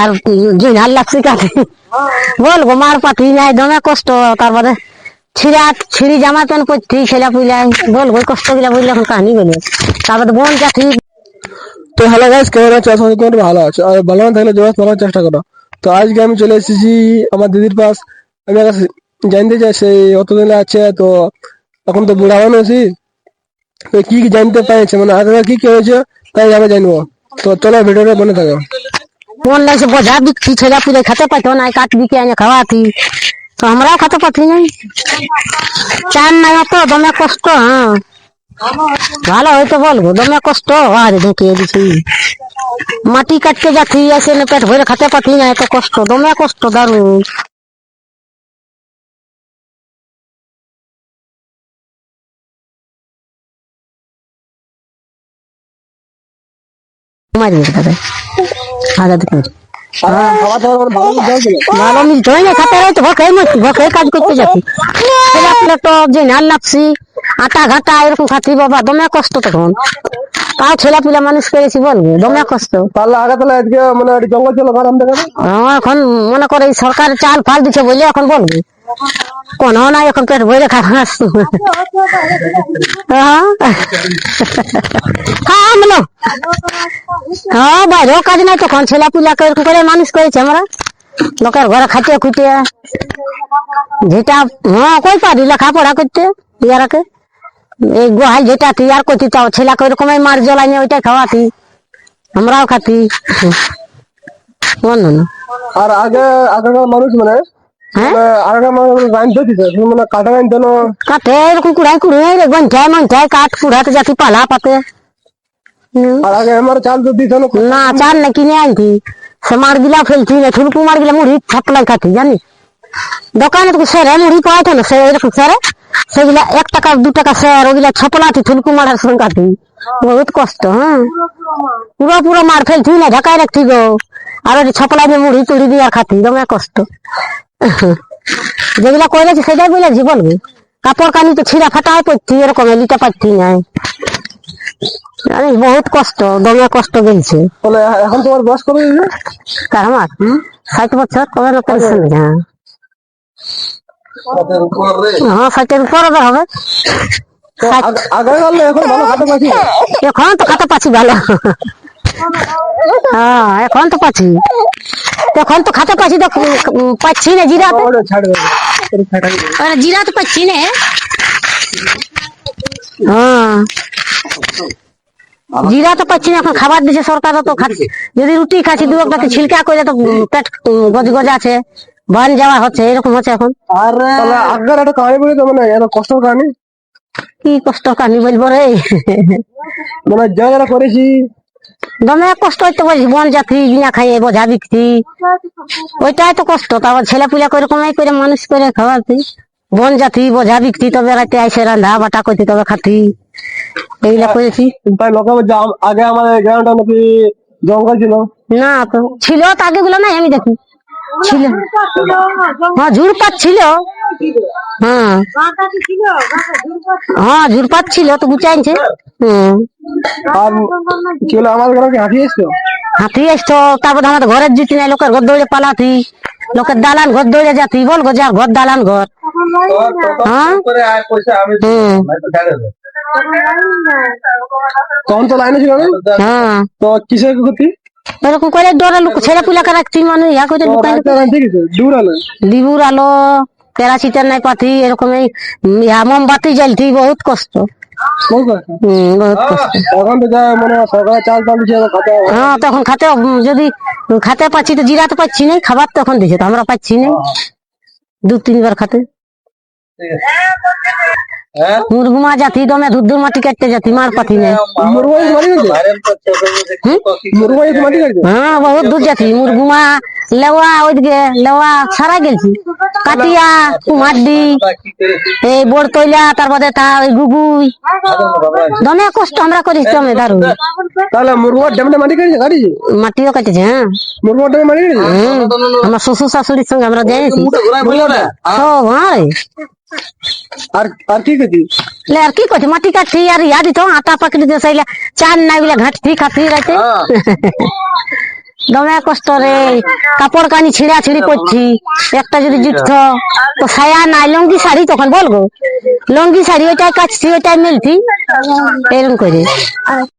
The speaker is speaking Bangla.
আর জুনার লাগছে কাঠি বলব মার পাঠি নাই, দমে কষ্ট, তারপরে ছিঁড়া, ছিঁড়ি জামা প্যান্ট পরছি কষ্টগুলা এখন বলে। তারপরে বোন চাঠি তো হ্যালো গাইস কেমন আছো? আশা করি ভালো আছো। আর ভালো না থাকলে করার চেষ্টা করো। তো আজকে আমি চলে এসেছি আমার দিদির পাশ। আমি জানতে চাই সেই অতদিন আছে, তো এখন তো বুড়া মানুষই তো কি কি জানতে পেরেছে? মানে আগে কি কি হয়েছে, তাই আমি জানব। তো চলো ভিডিওটা মনে থাকো। বোন লাগছে বোঝা বিকছি ছেলে পুলে খেতে পাইতো না, কাঠ বিকে এনে খাওয়াতি। তো আমরাও খেতে পাচ্ছি না। চান নাই তো দমে কষ্ট হ্যাঁ। ভালো হয়তো বলব, দমে কষ্ট, আর ঢুকিয়ে দিছি। মাটি কাটতে যাচ্ছি না পেট ভরে খেতে পাচ্ছি না, এত কষ্ট, দমে কষ্ট দারুণ। হাজার ভালো না খাতে কাজ করতে যাচ্ছি। ছেলে যে নাল লাগছি আটা ঘাটা এরকম খাচ্ছি বাবা দমে কষ্ট তখন। তাও ছেলে পিলা মানুষ করেছি বলব দমে কষ্ট। তাহলে আগে তাহলে আজকে মানে জঙ্গল ঘর আমাদের এখন মনে করে সরকার চাল ফাল দিচ্ছে বলে এখন বলব। কোন নাই এখন পেট বইলে খাওয়া আসতো হ্যাঁ। হ্যাঁ হ্যাঁ বাইরেও কাজ নাই তখন ছেলে পিলা এরকম করে মানুষ করেছে আমরা। লোকের ঘরে খাটিয়ে খুটিয়ে। যেটা হ্যাঁ কই পারি লেখাপড়া করতে ইয়ারাকে। এই গোহাল যেটা তৈয়ার করতি তাও ছেলেকে ওইরকমই মার জ্বলাই ওইটাই খাওয়াতি। আমরাও খাতি। না। আর আগে আগেকার মানুষ মানে হ্যাঁ? মানে মানে কাটা রাঁধতে না। কাটে এরকম কুড়াই রে গন্ঠায় মন্ঠায় কাঠ কুড়াতে যাতি পালা পাতে। আর আগে আমার চাল তো দিত না না চার না কিনে আনতি সে মার গিলা ফেলছি না থুলকু মার গিলা মুড়ি ছাপলাই খাতি জানি দোকানে তো সেরে মুড়ি পাওয়া না সে এরকম সেরে সেগুলা এক টাকা দু টাকা সের ওগুলা ছপলাতি থুলকু মারার সঙ্গে কাটি বহুত কষ্ট হ্যাঁ? পুরো পুরো মার ফেলছি না ঢাকায় রাখছি গো। আর ওই ছপলাই দিয়ে মুড়ি তুড়ি দিয়ে খাতি দমে কষ্ট। যেগুলা করেছি সেটাই বলেছি বলবি কাপড় কানি তো ছিঁড়া ফাটা পড়ছি এরকম লিটা পাচ্ছি নাই জানিস বহুত কষ্ট দমে কষ্ট গেছে তাহলে এখন তোমার বয়স হয়েছে কার আমার? ষাট বছর কবে না পেনশন হ্যাঁ হ্যাঁ ষাটের উপর হবে। এখন ভালো পাচ্ছি এখন তো খাতে পাচ্ছি ভালো। হ্যাঁ এখন তো পাচ্ছি এখন তো খাতে পাচ্ছি তো পাচ্ছি না জিরা। আরে জিরা তো পাচ্ছি না। হ্যাঁ। জিরা তো পাচ্ছি না এখন খাবার দিচ্ছে সরকার তো খাচ্ছি যদি রুটি খাচ্ছি দু একটা ছিলকা করে তো পেট গজ গজ আছে বান যাওয়া হচ্ছে এরকম হচ্ছে এখন। তাহলে আগের একটা কাহিনী বলি তো মানে এত কষ্ট কাহিনী? কি কষ্ট কানি বলব রে? মানে যা যারা করেছি। দমে কষ্ট হইতে বলছি বন যাত্রী বিনা খাইয়ে বোঝা বিক্রি। ওইটাই তো কষ্ট তারপর ছেলে পুলে করে কমাই করে মানুষ করে খাওয়াতি। বন যাত্রী বোঝা বিক্রি তবে রাতে আইসে রান্ধা বাটা করতি তবে খাতি। এইগুলা করেছি তাই লোকে আগে আমাদের গ্রামটা নাকি জঙ্গল ছিল? না তো ছিল তো আগে গুলো নাই আমি দেখি। ছিল। হ্যাঁ ঝুরপাত ছিল। হ্যাঁ। হ্যাঁ ঝুরপাত ছিল তো গুচাইছে হম আর হলো আমাদের গ্রামে হাঁটি এসছো? হাতি আসতো তারপর আমাদের ঘরের জুটি নাই লোকের ঘর দৌড়ে পালাতি। লোকের দালান ঘর দৌড়ে যাতি বল গো ঘর দালান ঘর। হ্যাঁ। তখন তো লাইনে ছিল না? হ্যাঁ। তো কিসের ক্ষতি? এরকম করে ডরে লোক ছেলে রাখছি মানে ইয়া করে ঠিক আলো প্যারাসিটার নাই পাতি এরকম এই ইয়া মোমবাতি জ্বালতি বহুত কষ্ট। মানে হ্যাঁ তখন খাতে যদি খাতে পাচ্ছি তো জিরাতে পাচ্ছি না খাবার তখন দিছে তো আমরা পাচ্ছি না। দু তিনবার খাতে। মুরগুমা দমে মাটি কাটতে জাতি মার পাতি না। মুরগাই মারি গেছে মুরগাই মারি গেছে হ্যাঁ বহুত দূর যাচ্ছি মুরগুমা লেওয়া ওইদিকে লেওয়া সারা গেছি কাটিয়া কুমারডি এই বোর তৈলা তারপরে তা ওই গুগুই। দমে কষ্ট আমরা করিস দমে দারুণ তাহলে মুরগা মারি গেছে গাড়ি মাটিও কাটেছে হ্যাঁ। মুরগা মারি গেছে হুম, আমার শ্বশুর শাশুড়ির সঙ্গে আমরা যাইছি। সব হ্যাঁ। রে। আর আর কি খেতি লে আর কি করছি মাটি কাটছি আর ইয়া দিত আটা পাকড়ি দিয়ে সাইলে চান নাই বলে ঘাটছি খাচ্ছি রাইতে দমে কষ্ট রে কাপড় কানি ছিঁড়া ছিঁড়ি করছি একটা যদি জুটত তো সায়া নাই লঙ্গি শাড়ি তখন বলব লঙ্গি শাড়ি ওইটাই কাটছি ওইটাই মিলছি। এরকম করে